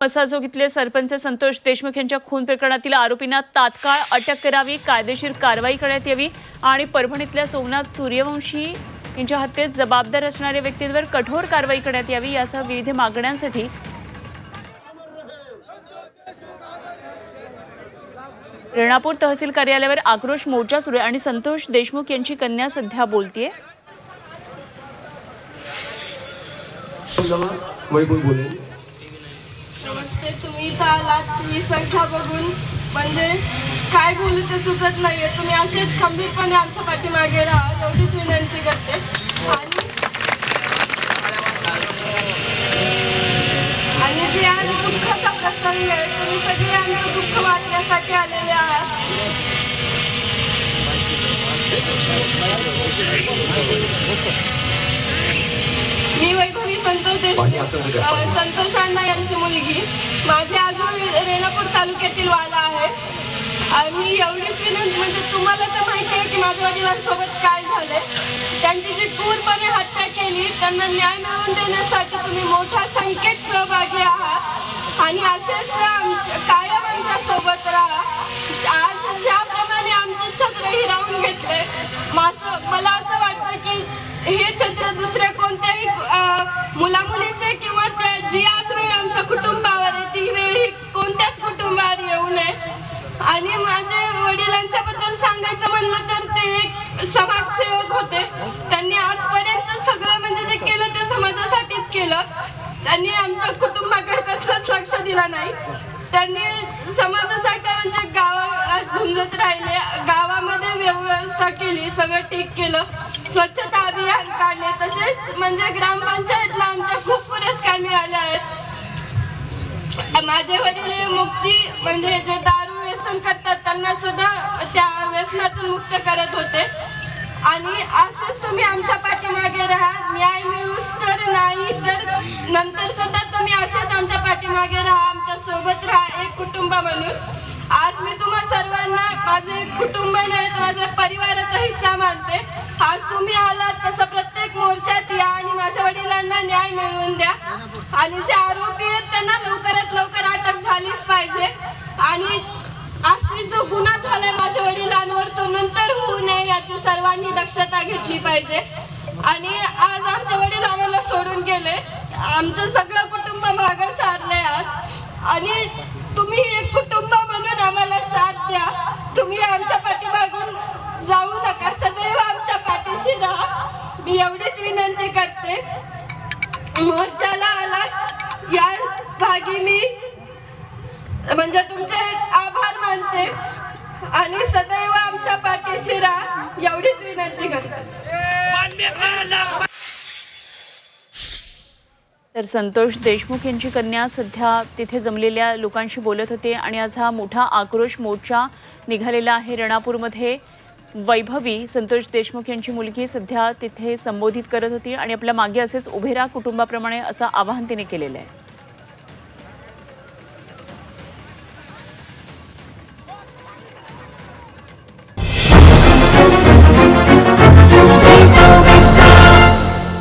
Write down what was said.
मसाजोगीतले सरपंच संतोष देशमुख यांच्या खून प्रकरणातील आरोपींना तात्काळ अटक करावी कायदेशीर कारवाई करण्यात यावी आणि परभणीतल्या सोमनाथ सूर्यवंशी यांच्या हत्येस जबाबदार असणाऱ्या व्यक्तींवर कठोर कारवाई करण्यात यावी यासह विविध मागण्यांसाठी रेणापूर तहसील कार्यालयावर आक्रोश मोर्चा सुरू आहे आणि संतोष देशमुख यांची कन्या सध्या बोलतीये. बोलेल ते तुम्ही इथं आलात ही संख्या बघून. म्हणजे काय बोलू ते सुचत नाहीये. तुम्ही असेच खंबीरपणे आमच्या पाठीमागे राहा एवढीच विनंती करते. आणि आणि जे आज दुःखाचा प्रसंग आहे तुम्ही सगळे आमचं दुःख वाटण्यासाठी आलेले आहात. संतोष देशमुख संतोष अण्णा यांची मुलगी. माझे आजोळ रेणापूर तालुक्यातील वाला आहे मी एवढीच विनंती म्हणजे तुम्हाला तर माहिती आहे की माझ्या वडिलांसोबत काय झालंय. त्यांची जी क्रूरपणे हत्या केली त्यांना न्याय मिळवून देण्यासाठी तुम्ही मोठ्या संख्येत सहभागी आहात. आणि असेच आमच्या कायम आमच्यासोबत राहा. आज ज्याप्रमाणे आमचे छत्र हिरावून घेतले माझं मला असं वाटतं की हे छत्र दुसऱ्या कोणत्याही मुला मुलामुलीचे किंवा त्या जी आज वेळ आमच्या कुटुंबावर आहे ती वेळ ही कोणत्याच कुटुंबावर येऊ नये. आणि माझ्या वडिलांच्या बद्दल सांगायचं म्हणलं तर ते एक समाजसेवक होते. त्यांनी आजपर्यंत सगळं म्हणजे जे केलं ते समाजासाठीच केलं. त्यांनी आमच्या कुटुंबाकडे कसलंच लक्ष दिलं नाही. त्यांनी समाजासाठी म्हणजे गावा झुंजत राहिले. गावामध्ये व्यवस्था केली सगळं ठीक केलं. स्वच्छता अभियान काढले. तसेच म्हणजे ग्रामपंचायतला आमच्या खूप पुरस्कार मिळाले आहेत. माझे वडील हे मुक्ती म्हणजे जे दारू व्यसन करतात त्यांना सुद्धा त्या व्यसनातून मुक्त करत होते. आणि असेच तुम्ही आमच्या पाठीमागे राहा. न्याय मिळूस तर नाही तर नंतर सुद्धा तुम्ही असेच आमच्या पाठीमागे राहा. आमच्यासोबत राहा एक कुटुंब म्हणून. आज मी तुम्हा सर्वांना माझे कुटुंब नाही माझ्या परिवाराचा हिस्सा मानते. आज तुम्ही आलात तसं प्रत्येक मोर्चात या आणि माझ्या वडिलांना न्याय मिळवून द्या. आणि जे आरोपी आहेत त्यांना लवकरात लवकर अटक झालीच पाहिजे. आणि अशी जो गुन्हा झालाय माझ्या वडिलांवर तो नंतर होऊ नये याची सर्वांनी दक्षता घेतली पाहिजे. आणि आज आमचे वडील आम्हाला सोडून गेले. आमचं सगळं कुटुंब मागं सारलंय आज. आणि तुम्ही एक कुटुंब म्हणून आम्हाला साथ द्या तुम्ही आमच्या पाठीमागून जाऊ सदैव आमच्या पाठीशी राहा. मी एवढीच विनंती करते. मोर्चाला आलात. या भागी मी म्हणजे तुमचे आभार मानते. आणि सदैव आमच्या पाठीशी राहा. एवढीच विनंती करते. तर संतोष देशमुख यांची कन्या सध्या तिथे जमलेल्या लोकांशी बोलत होते आणि आज हा मोठा आक्रोश मोर्चा निघालेला आहे रेणापूरमध्ये. वैभवी संतोष देशमुख यांची मुलगी सध्या तिथे संबोधित करत होती आणि आपल्या मागे असेच उभे कुटुंबाप्रमाणे असं आवाहन तिने केलेलं आहे.